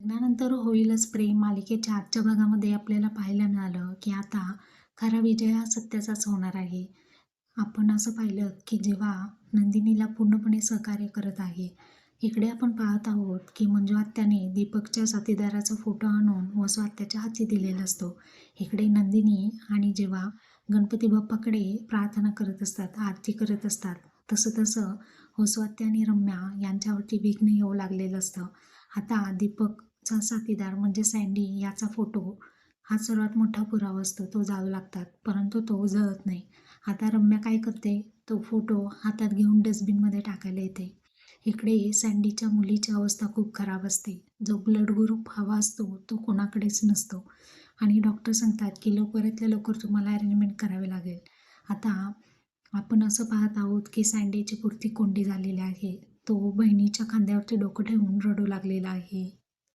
लग्नानंतर होईलच प्रेम. मालिकेच्या आजच्या भागामध्ये आपल्याला पाहायला मिळालं की आता खरा विजय हा सत्याचाच होणार आहे. आपण असं पाहिलं की जेव्हा नंदिनीला पूर्णपणे सहकार्य करत आहे इकडे आपण पाहत आहोत की मंजू आत्याने दीपकच्या साथीदाराचा फोटो आणून वसू आत्याच्या हाती दिलेला असतो. इकडे नंदिनी आणि जेव्हा गणपती बाप्पाकडे प्रार्थना करत असतात आरती करत असतात तसं तसं होस्वात्य आणि रम्या यांच्यावरती विघ्न येऊ लागलेलं असतं. आता दीपकचा साथीदार म्हणजे सँडी याचा फोटो हा सर्वात मोठा पुरावा असतो तो जावं लागतात परंतु तो जळत नाही. आता रम्या काय करते तो फोटो हातात घेऊन डस्टबिनमध्ये टाकायला येते. इकडे सँडीच्या मुलीची अवस्था खूप खराब असते. जो ब्लड ग्रुप हवा असतो तो कोणाकडेच नसतो. आणि डॉक्टर सांगतात की लवकरातल्या लवकर तुम्हाला अरेंजमेंट करावे लागेल. आता आपण असं पाहत आहोत की सँडेची कुर्ती कोंडी झालेली आहे. तो बहिणीच्या खांद्यावरती डोकं ठेवून रडू लागलेला आहे.